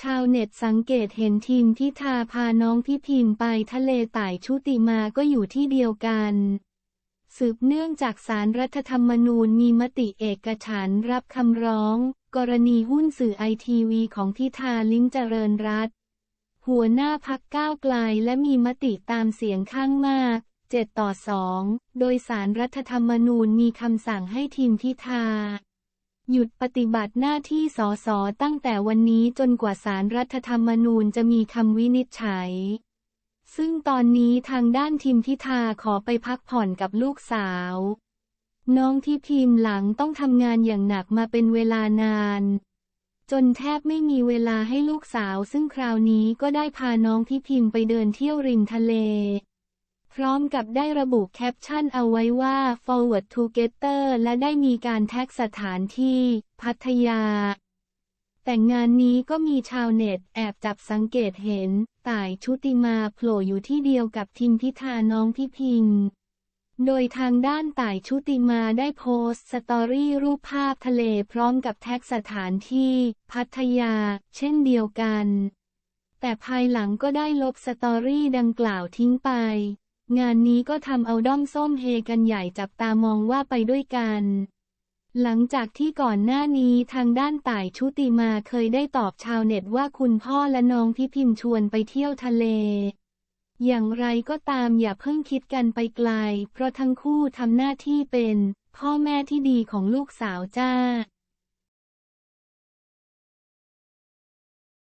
ชาวเน็ตสังเกตเห็นทีมพิธาพาน้องพี่พิมพ์ไปทะเลต่ายชุติมาก็อยู่ที่เดียวกัน สืบเนื่องจากสารรัฐธรรมนูญมีมติเอกฉันรับคำร้อง กรณีหุ้นสื่อไอทีวีของพิธาลิ้มเจริญรัตหัวหน้าพักก้าวไกลและมีมติตามเสียงข้างมาก 7 ต่อ 2 โดยสารรัฐธรรมนูญมีคำสั่งให้ทีมพิธา หยุดปฏิบัติหน้าที่สสตั้งแต่วันนี้จนกว่าสารรัฐธรรมนูญจะมีคำวินิจฉัย ซึ่งตอนนี้ทางด้านทีมพิธาขอไปพักผ่อนกับลูกสาว น้องที่พิมพ์หลังต้องทำงานอย่างหนักมาเป็นเวลานาน จนแทบไม่มีเวลาให้ลูกสาว ซึ่งคราวนี้ก็ได้พาน้องที่พิมพ์ไปเดินเที่ยวริมทะเล พร้อมกับได้ระบุแคปชั่นเอาไว้ว่า forward together และได้มีการแท็กสถานที่ พัทยา แต่งานนี้ก็มีชาวเน็ตแอบจับสังเกตเห็น ต่ายชุติมาโผล่อยู่ที่เดียวกับทิมพิธาน้องพี่พิมพ์โดยทางด้านต่ายชุติมาได้โพสต์สตอรี่รูปภาพทะเลพร้อมกับแท็กสถานที่ พัทยา เช่นเดียวกัน แต่ภายหลังก็ได้ลบสตอรี่ดังกล่าวทิ้งไป งานนี้ก็ทำเอาด้อมส้มเฮกันใหญ่จับตามองว่าไปด้วยกัน หลังจากที่ก่อนหน้านี้ทางด้านต่ายชุติมาเคยได้ตอบชาวเน็ตว่าคุณพ่อและน้องพี่พิมชวนไปเที่ยวทะเล อย่างไรก็ตามอย่าเพิ่งคิดกันไปไกล เพราะทั้งคู่ทำหน้าที่เป็น พ่อแม่ที่ดีของลูกสาวจ้า